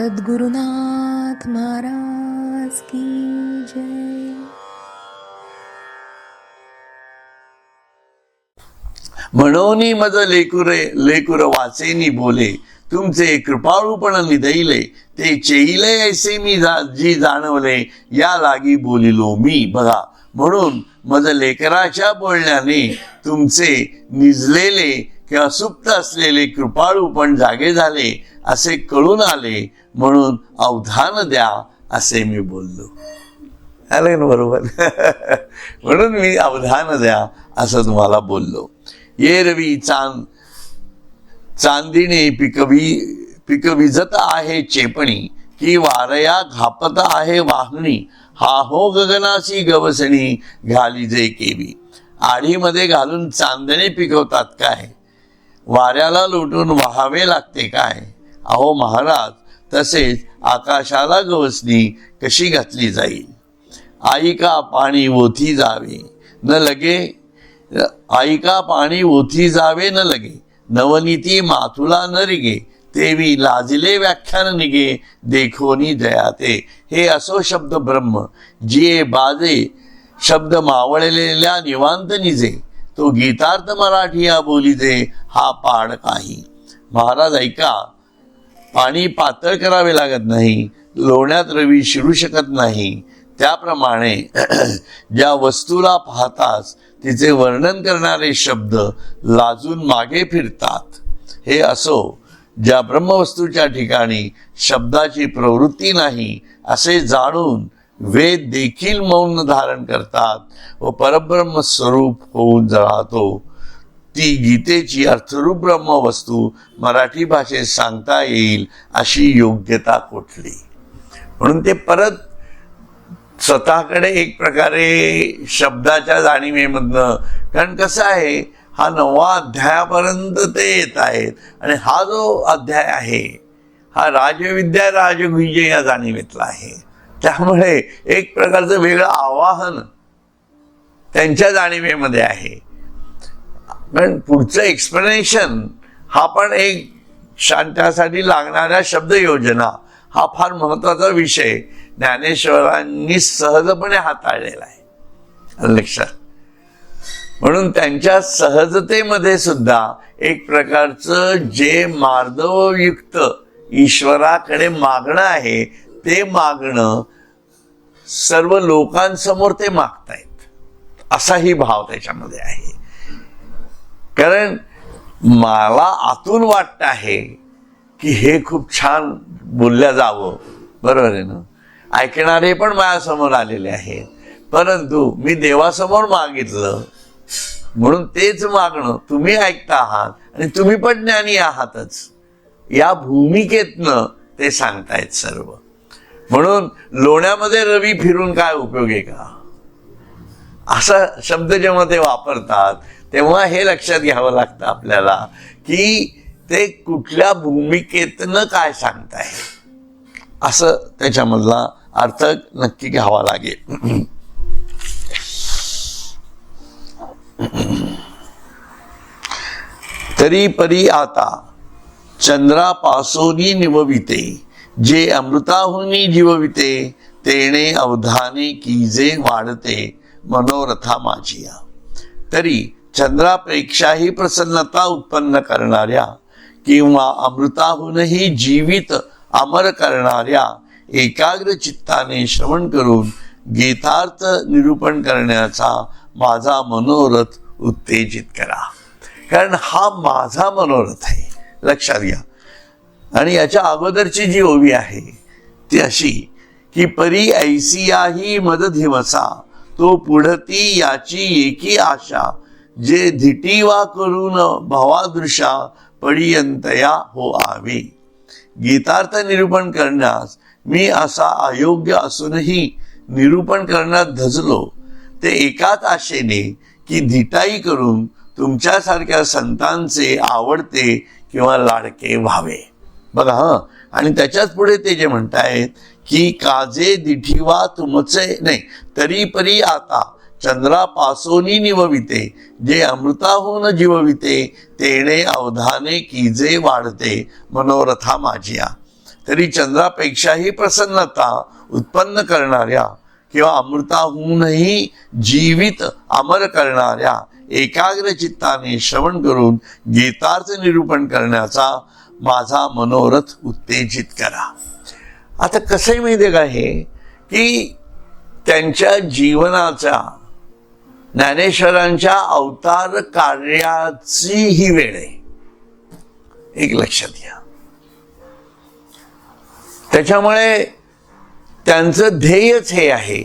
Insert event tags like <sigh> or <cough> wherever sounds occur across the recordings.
सद्गुरुनाथ महाराज की जय। म्हणून मज लेकुरे लेकुर वाचेनी बोले तुमचे कृपाळूपण निदैले ते चेईले ऐसे मी जा जी जाणवले या लागी बोलिलो मी. बघा म्हणून मज लेकराच्या बोलण्याने तुमचे निजलेले किंवा सुप्त असलेले कृपाळूपण जागे झाले असे कळून आले म्हणून अवधान द्या असे मी बोललो. आले ना बरोबर? <laughs> म्हणून मी अवधान द्या असं तुम्हाला बोललो. ये रवी चांद चांदिणे पिकवी पिकविजत आहे चेपणी की वारया घापत आहे वाहणी हा हो गगनाशी गवसणी घाली जे केवी. आढीमध्ये घालून चांदणे पिकवतात काय? वाऱ्याला लोटून वाहावे लागते काय? अहो महाराज तसेच आकाशाला गवसणी कशी घातली जाईल? आईका पाणी ओथी जावे न लगे आईका पाणी ओथी जावे न लगे नवनीती माथुला न रिगे तेवी लाजले व्याख्यान निगे देखोनी दयाते. हे असो शब्द ब्रह्म जिये बाजे शब्द मावळलेल्या निवांत निजे तो गीतार्थ मराठी या बोलीजे हा पाड काही. महाराज ऐका पाणी पातळ करावे लागत नाही लोण्यात रवी शिरू शकत नाही. त्याप्रमाणे <clears throat> ज्या वस्तूला पाहताच तिचे वर्णन करणारे शब्द लाजून मागे फिरतात. हे असो ज्या ब्रह्मवस्तूच्या ठिकाणी शब्दाची प्रवृत्ती नाही असे जाणून वेद देखील मौन धारण करतात व परब्रह्म स्वरूप होऊन राहतो ती गीतेची अर्थरूप ब्रह्मवस्तू मराठी भाषेत सांगता येईल अशी योग्यता कुठली? म्हणून ते परत स्वतःकडे एक प्रकारे शब्दाच्या जाणीवेमधनं कारण कसं आहे हा नवा अध्यायापर्यंत ते येत आहेत आणि हा जो अध्याय आहे हा राजविद्या राजविजय या जाणीवेतला आहे. त्यामुळे एक प्रकारचं वेगळं आवाहन त्यांच्या जाणीवेमध्ये आहे. पण पुढचं एक्सप्लेनेशन हा पण एक शांतासाठी लागणाऱ्या शब्द योजना हा फार महत्त्वाचा विषय. ज्ञानेश्वरांनी सहजपणे हाताळलेला आहे. लक्षात. म्हणून त्यांच्या सहजतेमध्ये सुद्धा एक प्रकारचं जे मार्दवयुक्त ईश्वराकडे मागणं आहे ते मागणं सर्व लोकांसमोर ते मागतायत. असाही भाव त्याच्यामध्ये आहे. कारण मला आतून वाटत आहे की हे खूप छान बोलल्या जावं. बरोबर आहे ना? ऐकणारे पण माझ्यासमोर आलेले आहेत. परंतु मी देवासमोर मागितलं. म्हणून तेच मागणं तुम्ही ऐकता आहात आणि तुम्ही पण ज्ञानी आहातच. या भूमिकेतनं ते सांगतायत सर्व. म्हणून लोण्यामध्ये रवी फिरून काय उपयोग आहे का? असा शब्द जेव्हा ते वापरतात तेव्हा हे लक्षात घ्यावं लागतं आपल्याला की ते कुठल्या भूमिकेतनं काय सांगताय. असं त्याच्यामधला अर्थ नक्की घ्यावा लागेल. तरी परी आता चंद्रापासोनी निवविते जे अमृताहुनी जीवविते तेणे अवधाने कीजे वाढते मनोरथा माझिया तरी चंद्रापेक्षाही प्रसन्नता उत्पन्न करणाऱ्या किंवा अमृताहूनही जीवित अमर करणाऱ्या एकाग्र चित्ताने श्रवण करून गीतार्थ निरूपण करण्याचा माझा मनोरथ उत्तेजित करा. कारण हा माझा मनोरथ आहे. लक्षात घ्या. आणि याच्या अगोदरची जी ओवी आहे ती अशी की परी ऐसियाही मदधिवसा तो पुढती याची एकी आशा जे धिटीवा करून भावादृशा पर्यंतया हो आवे गीतार्थ निरूपण करण्यास मी असा अयोग्य असूनही निरूपण करण्यात धजलो. ते एकाच आशेने की धिटाई करून तुमच्यासारख्या संतांचे आवडते किंवा लाडके व्हावे. बघा हां. आणि त्याच्याच पुढे ते जे म्हणतायत की काजे दिठीवा तुमचे नाही तरी परी आता चंद्रापासून निवविते. जे अमृताहून जीवविते तेणे अवधाने कीजे वाढते. मनोरथा माझ्या. तरी चंद्रापेक्षाही प्रसन्नता उत्पन्न करणाऱ्या किंवा अमृताहूनही जीवित अमर करणाऱ्या एकाग्र चित्ताने श्रवण करून गीतार्थ निरूपण करण्याचा माझा मनोरथ उत्तेजित करा. आता कसं माहिती का हे की त्यांच्या जीवनाचा ज्ञानेश्वरांच्या अवतार कार्याची ही वेळ आहे. एक लक्षात घ्या. त्याच्यामुळे त्यांचं ध्येयच हे आहे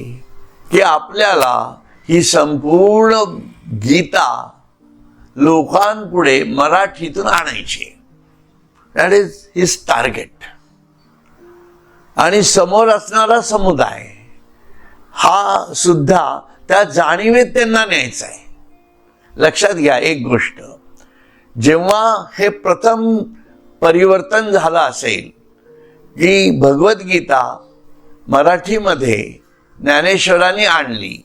की आपल्याला ही संपूर्ण गीता लोकांपुढे मराठीतून आणायची दॅट इज हिज टार्गेट आणि समोर असणारा समुदाय हा सुद्धा त्या जाणीवेत त्यांना न्यायचा आहे लक्षात घ्या एक गोष्ट. जेव्हा हे प्रथम परिवर्तन झालं असेल की भगवद्गीता मराठीमध्ये ज्ञानेश्वरांनी आणली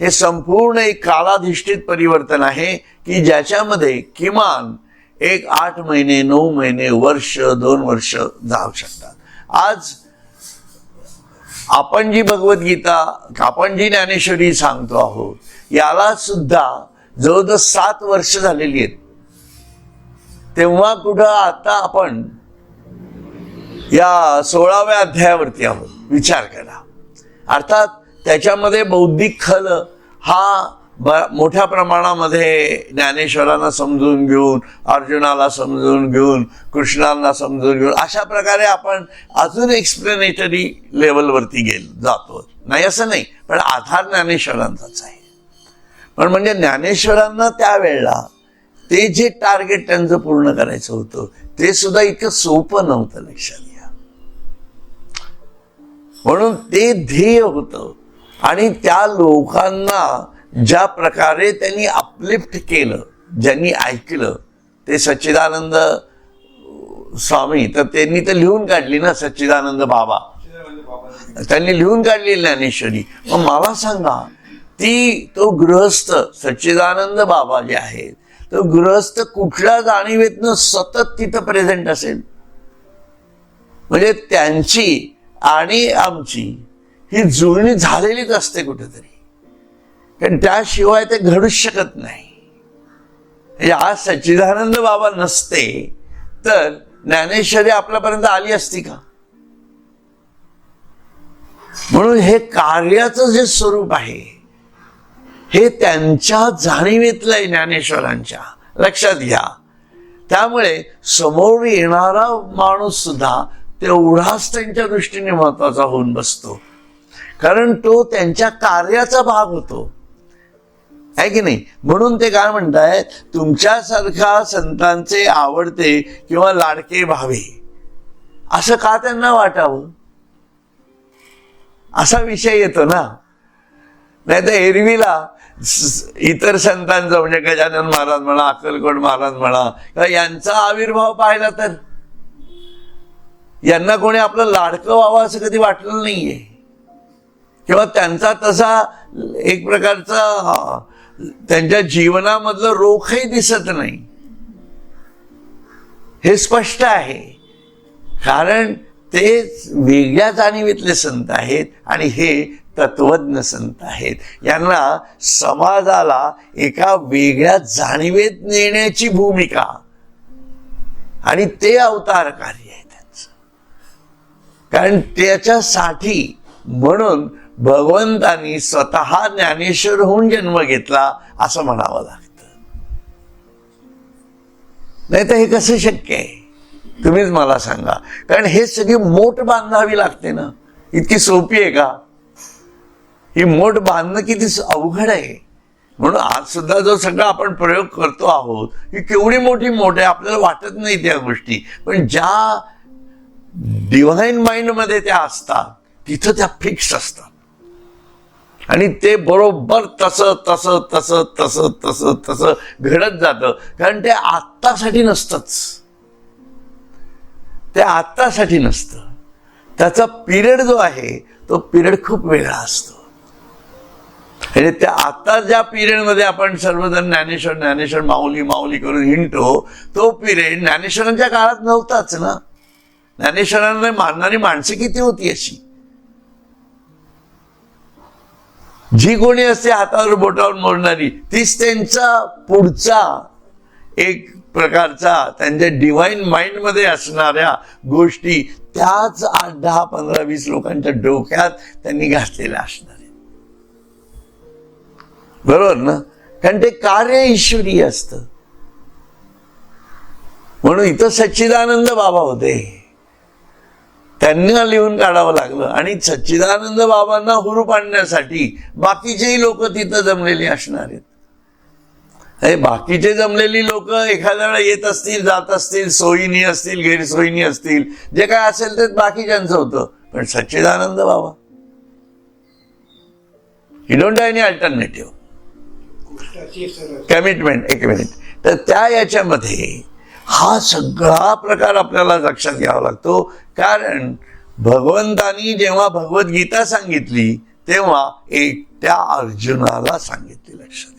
हे संपूर्ण एक कालाधिष्ठित परिवर्तन आहे की ज्याच्यामध्ये किमान एक आठ महिने नऊ महिने वर्ष दोन वर्ष जाऊ शकतात. आज आपण जी भगवद्गीता आपण जी ज्ञानेश्वरी सांगतो आहोत याला सुद्धा जवळजवळ सात वर्ष झालेली आहेत. तेव्हा कुठं आता आपण या सोळाव्या अध्यायावरती आहोत. विचार करा. अर्थात त्याच्यामध्ये बौद्धिक खल हा ब- मोठ्या प्रमाणामध्ये ज्ञानेश्वरांना समजून घेऊन अर्जुनाला समजून घेऊन कृष्णांना समजून घेऊन अशा प्रकारे आपण अजून एक्सप्लेनेटरी लेवलवरती गेल जातो नाही असं नाही पण आधार ज्ञानेश्वरांचाच आहे. पण म्हणजे ज्ञानेश्वरांना त्यावेळेला ते जे टार्गेट त्यांचं पूर्ण करायचं होतं ते सुद्धा इतकं सोपं नव्हतं लक्षात घ्या. म्हणून ते ध्येय होतं. आणि त्या लोकांना ज्या प्रकारे त्यांनी अपलिफ्ट केलं ज्यांनी ऐकलं ते सच्चिदानंद स्वामी तर त्यांनी तर लिहून काढली ना सच्चिदानंद बाबा. त्यांनी लिहून काढली ज्ञानेश्वरी. मग मला सांगा ती तो गृहस्थ सच्चिदानंद बाबा जे आहेत तो गृहस्थ कुठल्या जाणीवेतनं सतत तिथं प्रेझेंट असेल? म्हणजे त्यांची आणि आमची ही जुळणी झालेलीच असते कुठेतरी. कारण त्याशिवाय ते घडूच शकत नाही. म्हणजे आज सच्चिदानंद बाबा नसते तर ज्ञानेश्वरी आपल्यापर्यंत आली असती का? म्हणून हे कार्याचं जे स्वरूप आहे हे त्यांच्या जाणीवेतलंय ज्ञानेश्वरांच्या. लक्षात घ्या. त्यामुळे समोर येणारा माणूस सुद्धा तेवढाच त्यांच्या दृष्टीने महत्त्वाचा होऊन बसतो. कारण तो त्यांच्या कार्याचा भाग होतो. आहे की नाही? म्हणून ते काय म्हणतायत तुमच्यासारखा संतांचे आवडते किंवा लाडके भावे असं का त्यांना वाटावं? असा विषय येतो ना. नाही तर एरवीला इतर संतांचा म्हणजे गजानन महाराज म्हणा अक्कलकोट महाराज म्हणा किंवा यांचा आविर्भाव पाहिला तर? यांना कोणी आपलं लाडकं व्हावं असं कधी वाटलं नाहीये. किंवा त्यांचा तसा एक प्रकारचा त्यांच्या जीवनामधलं रोखही दिसत नाही. हे स्पष्ट आहे. कारण ते वेगळ्या जाणीवेतले संत आहेत आणि हे तत्वज्ञ संत आहेत. यांना समाजाला एका वेगळ्या जाणीवेत नेण्याची भूमिका. आणि ते अवतार कार्य आहे त्यांचं कारण त्याच्यासाठी म्हणून भगवंतानी स्वतः ज्ञानेश्वर होऊन जन्म घेतला असं म्हणावं लागतं. नाही तर हे कसं शक्य आहे? तुम्हीच मला सांगा. कारण हे सगळी मोठ बांधावी लागते ना. इतकी सोपी आहे का? ही मोठ बांधणं किती अवघड आहे. म्हणून आज सुद्धा जो सगळा आपण प्रयोग करतो आहोत ही केवढी मोठी मोठ आहे आपल्याला वाटत नाही त्या गोष्टी. पण ज्या डिव्हाइन माइंडमध्ये त्या असतात तिथं त्या फिक्स असतात. आणि ते बरोबर तसं तसं तसं तसं तसं तसं घडत जातं. कारण ते आत्तासाठी नसतंच. ते आत्तासाठी नसतं. त्याचा पिरियड जो आहे तो पिरियड खूप वेगळा असतो. म्हणजे त्या आता ज्या पिरियडमध्ये आपण सर्वजण ज्ञानेश्वर ज्ञानेश्वर माऊली माऊली करून हिंडतो तो पिरियड ज्ञानेश्वरांच्या काळात नव्हताच ना. ज्ञानेश्वरांना मानणारी माणसं किती होती अशी? जी कोणी असते हातावर बोटावर मोडणारी तीच त्यांचा पुढचा एक प्रकारचा त्यांच्या डिव्हाइन माइंडमध्ये असणाऱ्या गोष्टी त्याच आठ दहा पंधरा वीस लोकांच्या डोक्यात त्यांनी घातलेल्या असणार बरोबर ना? कारण ते कार्य ईश्वरी असत. म्हणून इथं सच्चिदानंद बाबा होते. त्यांना लिहून काढावं लागलं. आणि सच्चिदानंद बाबांना हुरूप आणण्यासाठी बाकीचेही लोक तिथं जमलेली असणार आहेत. बाकीचे जमलेली लोक एखाद्या वेळा येत असतील जात असतील सोयीनी असतील गैरसोयीनी असतील जे काय असेल ते बाकीच्यांचं होतं. पण Sachidanand Baba you don't have any alternative commitment एक मिनिट तर त्या याच्यामध्ये हा सगळा प्रकार आपल्याला लक्षात घ्यावा लागतो. कारण भगवंतानी जेव्हा भगवद्गीता सांगितली तेव्हा एकट्या अर्जुनाला सांगितली लक्षात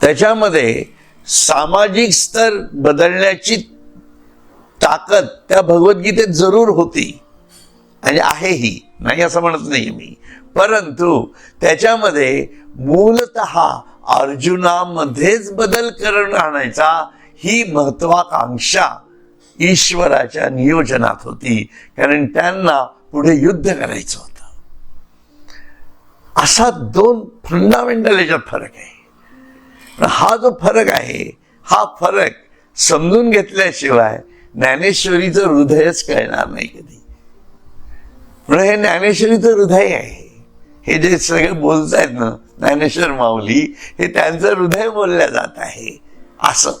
त्याच्यामध्ये सामाजिक स्तर बदलण्याची ताकद त्या भगवद्गीतेत जरूर होती. आणि आहेही नाही असं म्हणत नाही मी. परंतु त्याच्यामध्ये मूलत अर्जुनामध्येच बदल करून आणायचा ही महत्वाकांक्षा ईश्वराच्या नियोजनात होती. कारण त्यांना पुढे युद्ध करायचं होतं. असा दोन फंडामेंटल याच्यात फरक आहे. पण हा जो फरक आहे हा फरक समजून घेतल्याशिवाय ज्ञानेश्वरीचं हृदयच कळणार नाही कधी. म्हणून हे ज्ञानेश्वरीचं हृदय आहे. हे जे सगळे बोलतायत ना ज्ञानेश्वर माऊली हे त्यांचं हृदय बोलल्या जात आहे. असं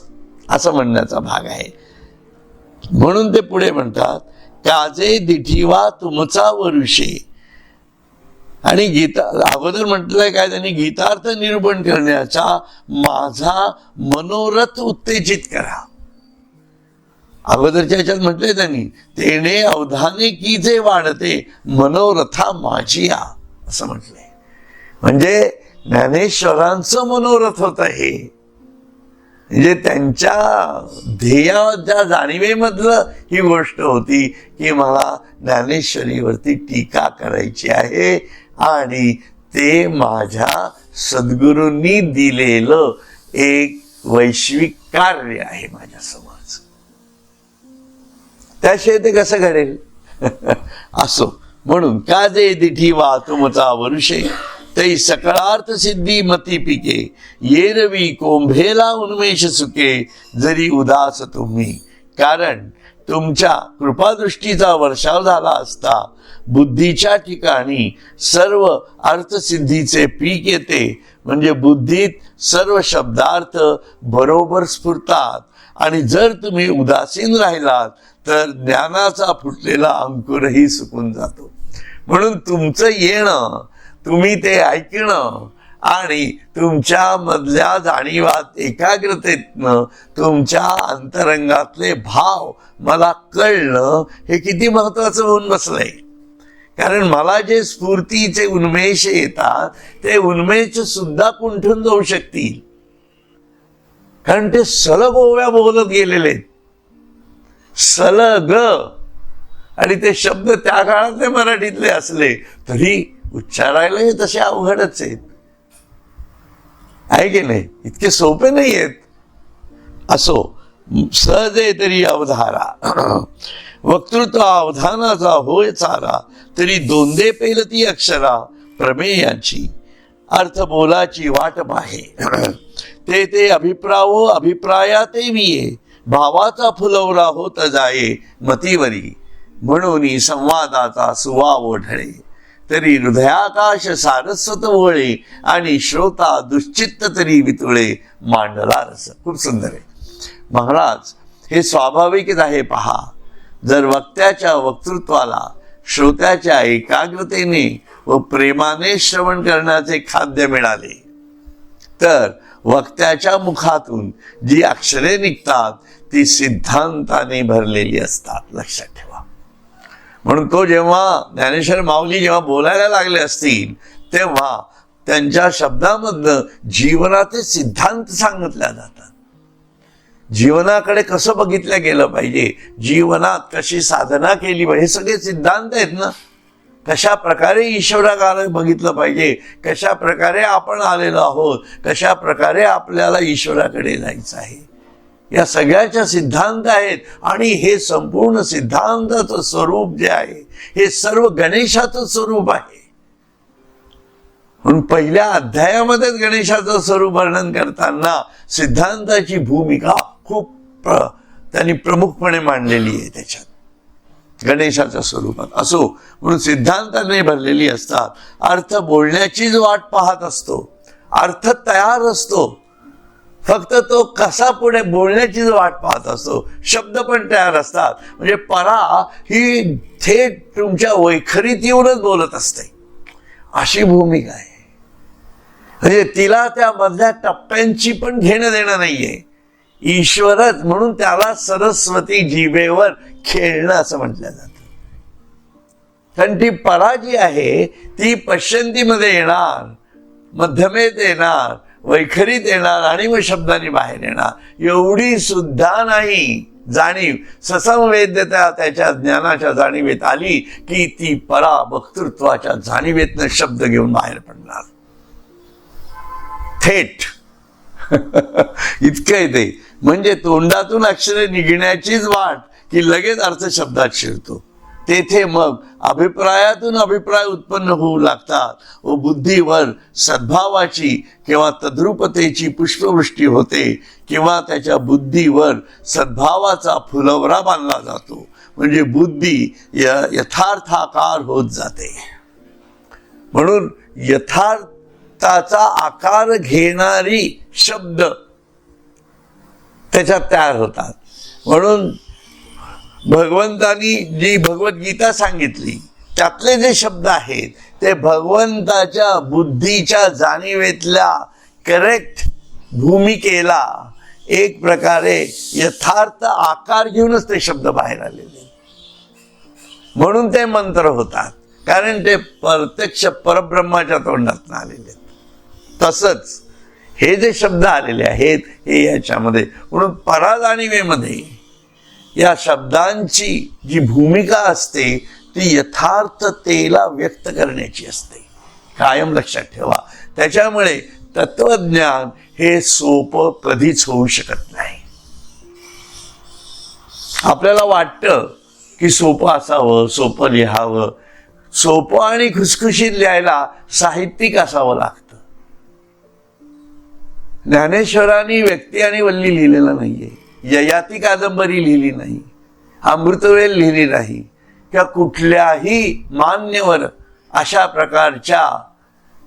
असं म्हणण्याचा भाग आहे. म्हणून ते पुढे म्हणतात त्याचे दिठीवा तुमचा वरुषे आणि गीता अगोदर म्हटलंय काय त्यांनी गीतार्थ निरूपण करण्याचा माझा मनोरथ उत्तेजित करा. अगोदरच्या ह्याच्यात म्हटलंय त्यांनी तेने अवधाने की जे वाढते मनोरथा माझिया. असं म्हटलंय. म्हणजे ज्ञानेश्वरांचं मनोरथ होत हे. म्हणजे त्यांच्या ध्येयाच्या जाणीवेमधलं ही गोष्ट होती की मला ज्ञानेश्वरीवरती टीका करायची आहे आणि ते माझ्या सद्गुरूंनी दिलेलं एक वैश्विक कार्य आहे माझ्या समाज त्याशिवाय ते कसं घडेल? <laughs> असो. म्हणून का जे दिठी वा तुमचा वरुषे. तै सकळार्थ सिद्धी मती पिके। येरवी कोंभेला उन्मेष सुके जरी उदास तुम्ही। कारण तुमच्या कृपादृष्टीचा वर्षाव झाला असता बुद्धीच्या ठिकाणी सर्व अर्थसिद्धीचे पीक येते म्हणजे बुद्धीत सर्व शब्दार्थ बरोबर स्फुरतात. आणि जर तुम्ही उदासीन राहिलात तर ज्ञानाचा फुटलेला अंकुरही सुकून जातो. म्हणून तुमचं येणं तुम्ही ते ऐकणं आणि तुमच्या मधल्या जाणीवात एकाग्रतेतनं तुमच्या अंतरंगातले भाव मला कळणं हे किती महत्वाचं होऊन बसलंय. कारण मला जे स्फूर्तीचे उन्मेष येतात ते उन्मेष सुद्धा कुंठून जाऊ शकतील. कारण ते सलग ओव्या बोलत गेलेले आहेत. सलग. आणि ते शब्द त्या काळातले मराठीतले असले तरी उच्चारायलाही तसे अवघडच आहेत. आहे की नाही? इतके सोपे नाही आहेत. असो सहज आहे तरी अवधारा. वक्तृत्व अवधानाचा होय चारा तरी दोंदे पेलती अक्षरा प्रमेयाची अर्थ बोलाची वाट माहे. ते ते अभिप्रावो अभिप्राया ते विये भावाचा फुलवरा होत जाये मतीवरी. म्हणून संवादाचा सुवाव ढळे. तरी हृदयाकाश सारस्वत वळे आणि श्रोता दुश्चित्त तरी वितुळे मांडला रस खूप सुंदर आहे. महाराज हे स्वाभाविकच आहे पहा. जर वक्त्याच्या वक्तृत्वाला श्रोत्याच्या एकाग्रतेने व प्रेमाने श्रवण करण्याचे खाद्य मिळाले तर वक्त्याच्या मुखातून जी अक्षरे निघतात ती सिद्धांताने भरलेली असतात. लक्षात ठेवा. म्हणून तो जेव्हा ज्ञानेश्वर माऊली जेव्हा बोलायला लागले असतील तेव्हा त्यांच्या शब्दामधनं जीवनाचे सिद्धांत सांगितल्या जातात. जीवनाकडे कसं बघितलं गेलं पाहिजे? जीवनात कशी साधना केली पाहिजे? हे सगळे सिद्धांत आहेत ना? कशा प्रकारे ईश्वराकडे बघितलं पाहिजे? कशा प्रकारे आपण आलेलो आहोत? कशा प्रकारे आपल्याला ईश्वराकडे जायचं आहे? या सगळ्याच्या सिद्धांत आहेत. आणि हे संपूर्ण सिद्धांताचं स्वरूप जे आहे हे सर्व गणेशाचं स्वरूप आहे. म्हणून पहिल्या अध्यायामध्येच गणेशाचं स्वरूप वर्णन करताना सिद्धांताची भूमिका खूप प्र त्यांनी प्रमुखपणे मांडलेली आहे त्याच्यात. गणेशाच्या स्वरूपात. असो म्हणून सिद्धांताने भरलेली असतात. अर्थ बोलण्याचीच वाट पाहत असतो. अर्थ तयार असतो. फक्त तो कसा पुढे बोलण्याचीच वाट पाहत असतो शब्द पण तयार असतात. म्हणजे परा ही थेट तुमच्या वैखरीत येऊनच बोलत असते. अशी भूमिका आहे. म्हणजे तिला त्या मधल्या टप्प्यांची पण घेणं देणं नाहीये. ईश्वरच म्हणून त्याला सरस्वती जीवेवर खेळणं असं म्हटलं जातं. कारण ती परा जी आहे ती पश्चंतीमध्ये येणार मध्यमेत येणार वैखरीत येणार आणि मग शब्दांनी बाहेर येणार. एवढी सुद्धा नाही जाणीव. ससंवेद्यता त्याच्या ज्ञानाच्या जाणीवेत आली की ती परा वक्तृत्वाच्या जाणीवेतनं शब्द घेऊन बाहेर पडणार. थेट. <laughs> इतकं येते म्हणजे तोंडातून अक्षरे निघण्याचीच वाट की लगेच अर्थ शब्दात शिरतो. तेथे मग अभिप्रायातून अभिप्राय उत्पन्न होऊ लागतात. व बुद्धीवर सद्भावाची किंवा तद्रुपतेची पुष्पवृष्टी होते किंवा त्याच्या बुद्धीवर सद्भावाचा फुलवरा बांधला जातो. म्हणजे बुद्धी य यथार्थाकार होत जाते. म्हणून यथार्थाचा आकार घेणारी शब्द त्याच्यात तयार होतात. म्हणून भगवंतानी जी भगवद्गीता सांगितली त्यातले जे शब्द आहेत ते भगवंताच्या बुद्धीच्या जाणीवेतल्या करेक्ट भूमिकेला एक प्रकारे यथार्थ आकार घेऊनच ते शब्द बाहेर आलेले. म्हणून ते मंत्र होतात. कारण ते प्रत्यक्ष परब्रह्माच्या तोंडातून आलेले आहेत. तसंच हे जे शब्द आलेले आहेत हे याच्यामध्ये म्हणून पराजाणीवेमध्ये या शब्दांची जी भूमिका असते ती यथार्थतेला व्यक्त करण्याची असते. कायम लक्षात ठेवा. त्याच्यामुळे तत्वज्ञान हे सोपं कधीच होऊ शकत नाही. आपल्याला वाटतं की सोपं असावं सोपं लिहावं. सोपं आणि खुसखुशीत लिहायला साहित्यिक असावं लागतं. ज्ञानेश्वरांनी व्यक्ती आणि वल्ली लिहिलेलं नाहीये. ययाती कादंबरी लिहिली नाही अमृतवेल लिहिली नाही किंवा कुठल्याही मान्यवर अशा प्रकारच्या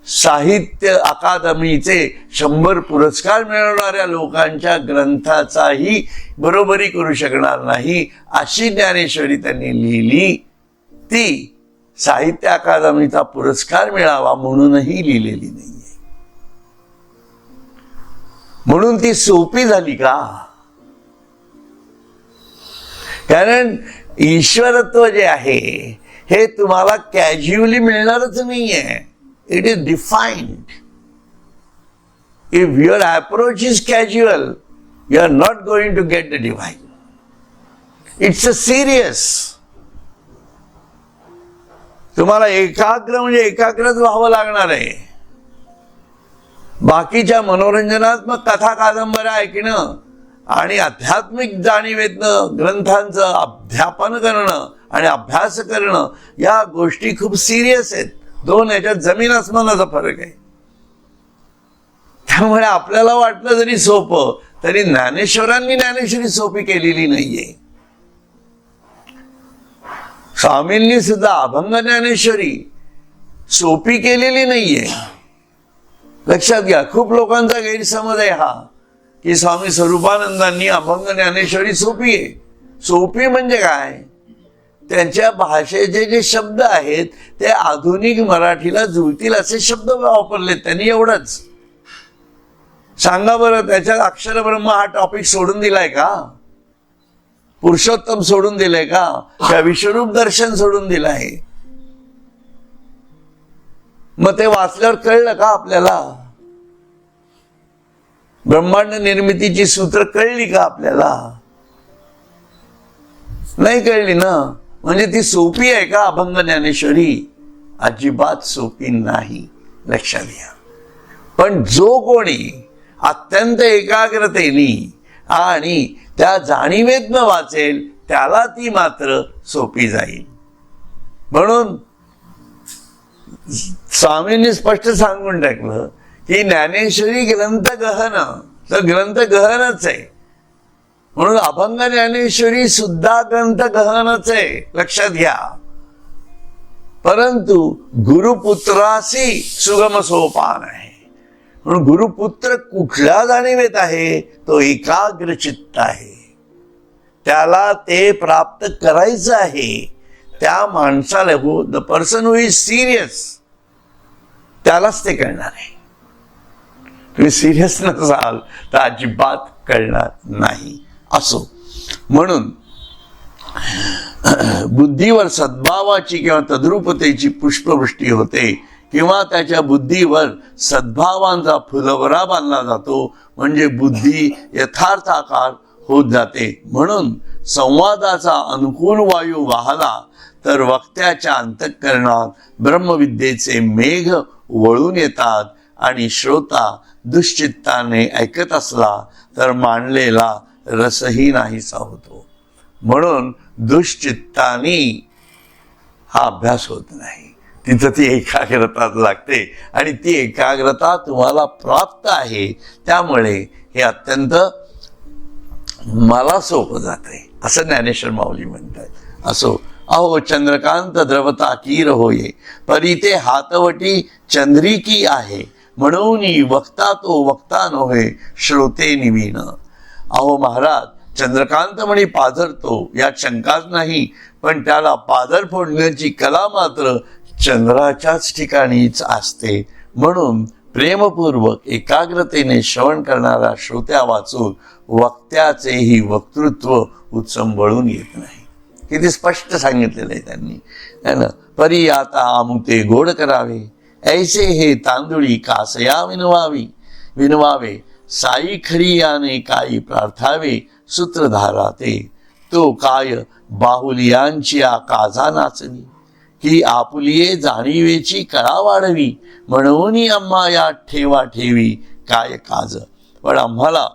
साहित्य अकादमीचे शंभर पुरस्कार मिळवणाऱ्या लोकांच्या ग्रंथाचाही बरोबरी करू शकणार नाही अशी ज्ञानेश्वरी त्यांनी लिहिली. ती साहित्य अकादमीचा पुरस्कार मिळावा म्हणूनही लिहिलेली नाहीये. म्हणून ती सोपी झाली का? कारण ईश्वरत्व जे आहे हे तुम्हाला कॅज्युअली मिळणारच नाही आहे it is defined if your approach is casual you are not going to get the divine it's a serious तुम्हाला एकाग्र म्हणजे एकाग्रच व्हावं लागणार आहे. बाकीच्या मनोरंजनात्मक कथा कादंबऱ्या ऐकणं आणि आध्यात्मिक जाणीवेतनं ग्रंथांचं अध्यापन करणं आणि अभ्यास करणं या गोष्टी खूप सिरियस आहेत. दोन याच्यात जमीन आसमानाचा फरक आहे. त्यामुळे आपल्याला वाटलं जरी सोपं तरी ज्ञानेश्वरांनी ज्ञानेश्वरी सोपी केलेली नाहीये. स्वामींनी सुद्धा अभंग ज्ञानेश्वरी सोपी केलेली नाहीये. लक्षात घ्या खूप लोकांचा गैरसमज आहे हा. की स्वामी स्वरूपानंदांनी अभंग ज्ञानेश्वरी सोपी आहे. सोपी म्हणजे काय? त्यांच्या भाषेचे जे शब्द आहेत ते आधुनिक मराठीला जुळतील असे शब्द वापरले त्यांनी एवढंच. सांगा बरं त्याच्यात अक्षर ब्रह्म हा टॉपिक सोडून दिलाय का? पुरुषोत्तम सोडून दिलाय का? त्या विश्वरूप दर्शन सोडून दिलं आहे मग ते वाचल्यावर कळलं का आपल्याला? ब्रह्मांड निर्मितीची सूत्र कळली का आपल्याला? नाही कळली ना? म्हणजे ती सोपी आहे का अभंग ज्ञानेश्वरी? अजिबात सोपी नाही. लक्षात घ्या. पण जो कोणी अत्यंत एकाग्रतेने आणि त्या जाणीवेतनं वाचेल त्याला ती मात्र सोपी जाईल. म्हणून स्वामींनी स्पष्ट सांगून टाकलं की ज्ञानेश्वरी ग्रंथ गहन तर ग्रंथ गहनच आहे. म्हणून अभंग ज्ञानेश्वरी सुद्धा ग्रंथ गहनच आहे. लक्षात घ्या. परंतु गुरुपुत्राशी सुगम सोपान आहे. म्हणून गुरुपुत्र कुठल्या जाणीवेत आहे? तो एकाग्र चित्त आहे. त्याला ते प्राप्त करायचं आहे. त्या माणसाला हो the person who is serious त्यालाच ते कळणार आहे. तुम्ही सिरियस नसाल तर अजिबात कळणार नाही. असो. म्हणून <clears throat> बुद्धीवर सद्भावाची किंवा तद्रुपतेची पुष्पवृष्टी होते किंवा त्याच्या बुद्धीवर सद्भावांचा फुलवरा बांधला जातो म्हणजे बुद्धी यथार्थ आकार होत जाते. म्हणून संवादाचा अनुकूल वायू वाहला तर वक्त्याच्या अंतःकरणात ब्रह्मविद्येचे मेघ वळून येतात आणि श्रोता दुश्चित्ताने ऐकत असला तर मांडलेला रसही नाहीसा होतो. म्हणून दुश्चित्तानी हा अभ्यास होत नाही. तिथं ती एकाग्रता लागते आणि ती एकाग्रता तुम्हाला प्राप्त आहे. त्यामुळे हे अत्यंत मला सोपं जाते असं ज्ञानेश्वर माऊली म्हणतात. असो अहो चंद्रकांत द्रवता कीर होये परी ते हातवटी चंद्रिकी आहे? म्हणून वक्ता तो वक्ता नव्हे श्रोते निवीन अहो महाराज चंद्रकांत म्हणे पाझरतो यात शंकाच नाही पण त्याला पाझर फोडण्याची कला मात्र चंद्राच्याच ठिकाणीच असते. म्हणून प्रेमपूर्वक एकाग्रतेने श्रवण करणारा श्रोत्या वाचून वक्त्याचेही वक्तृत्व उत्संबळून येत नाही. किती स्पष्ट सांगितलेलं आहे त्यांनी. है ना? परी आता आमुते गोड करावे. ऐसे हे तांदुळी कासया विनवावी. विनवावे साई खरी याने काही प्रार्थावे सूत्रधारा ते. तो काय बाहुलियांची काजा नाचणी ही आपुलिये जाणीवेची कळा वाढवी. म्हणून आम्हा या ठेवा ठेवी काय काज. पण आम्हाला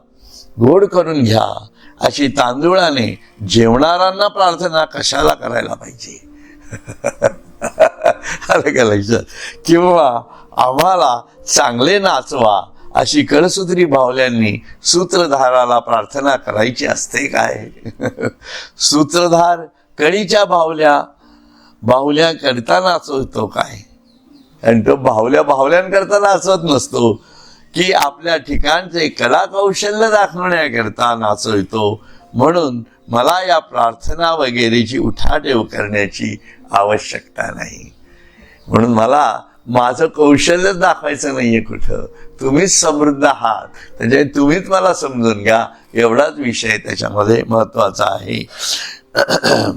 गोड करून घ्या. अशी तांदुळाने जेवणाऱ्यांना प्रार्थना कशाला करायला पाहिजे? <laughs> आलं का लक्षात? किंवा आम्हाला चांगले नाचवा अशी कळसूत्री भावल्यांनी सूत्रधाराला प्रार्थना करायची असते काय? सूत्रधार कळीच्या भावल्या बाहुल्या करता नाचवतो काय? आणि तो बाहुल्या बाहुल्यांकरता नाचवत नसतो की आपल्या ठिकाणचे कला कौशल्य दाखवण्याकरता नाचवतो. म्हणून मला या प्रार्थना वगैरेची उठाठेव करण्याची आवश्यकता नाही. म्हणून मला माझं कौशल्य दाखवायचं नाहीये कुठं. तुम्हीच समृद्ध आहात. त्याच्या तुम्हीच मला समजून घ्या. एवढाच विषय त्याच्यामध्ये महत्त्वाचा आहे. <clears throat>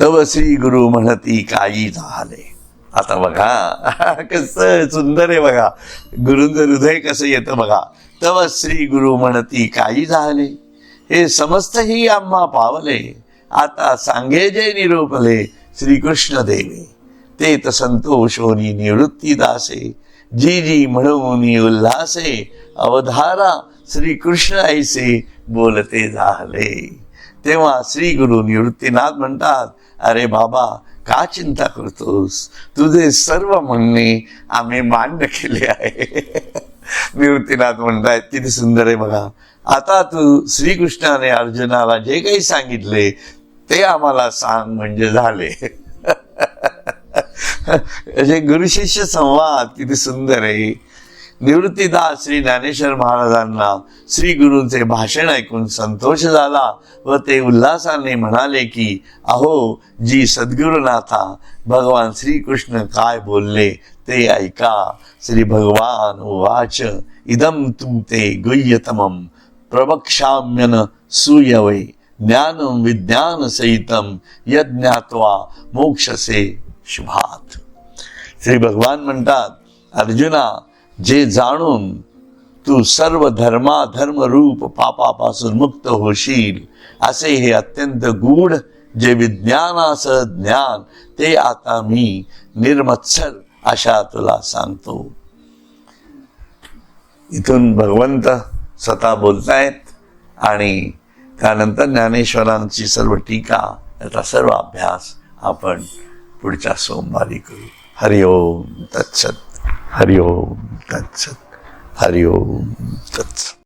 तव श्री गुरु म्हणती काही झाले. आता बघा. <laughs> कसं सुंदर आहे बघा. गुरुंचं हृदय कसं येतं बघा. तव श्री गुरु म्हणती काही झाले. हे समस्तही आम्हा पावले. आता सांगे जे निरोपले श्रीकृष्ण देवे. ते त संतोषोनी निवृत्ती दासे. जी जी म्हणून उल्हासे. अवधारा श्रीकृष्ण ऐसे बोलते झाले. तेव्हा श्री गुरु निवृत्तीनाथ म्हणतात अरे बाबा का चिंता करतोस? तुझे सर्व म्हणणे आम्ही मान्य केले आहे. <laughs> निवृत्तीनाथ म्हणतायत किती सुंदर आहे बघा. आता तू श्रीकृष्णाने अर्जुनाला जे काही सांगितले ते आम्हाला सांग म्हणजे झाले. असे गुरुशिष्य संवाद किती सुंदर आहे. निवृत्तीदास श्री ज्ञानेश्वर महाराजांना श्री गुरूंचे भाषण ऐकून संतोष झाला व ते उल्हासाने म्हणाले की अहो जी सद्गुरुनाथा भगवान श्रीकृष्ण काय बोलले ते ऐका. श्री भगवान उवाच इदम तुम ते गुह्यतमम प्रवक्ष्याम्यन सूयवे. ज्ञान विज्ञान सहितम यज्ञात्वा मोक्षसे शुभात. श्री भगवान म्हणतात अर्जुना जे जाणून तू सर्व धर्माधर्म रूप पापापासून मुक्त होशील असे हे अत्यंत गूढ जे विज्ञानासह ज्ञान ते आता मी निर्मत्सर अशा तुला सांगतो. इथून भगवंत स्वतः बोलतायत आणि त्यानंतर ज्ञानेश्वरांची सर्व टीका याचा सर्व अभ्यास आपण पुढच्या सोमवारी करू. हरिओम तत्सत हरिओम तत्सत हरिओम तत्सत.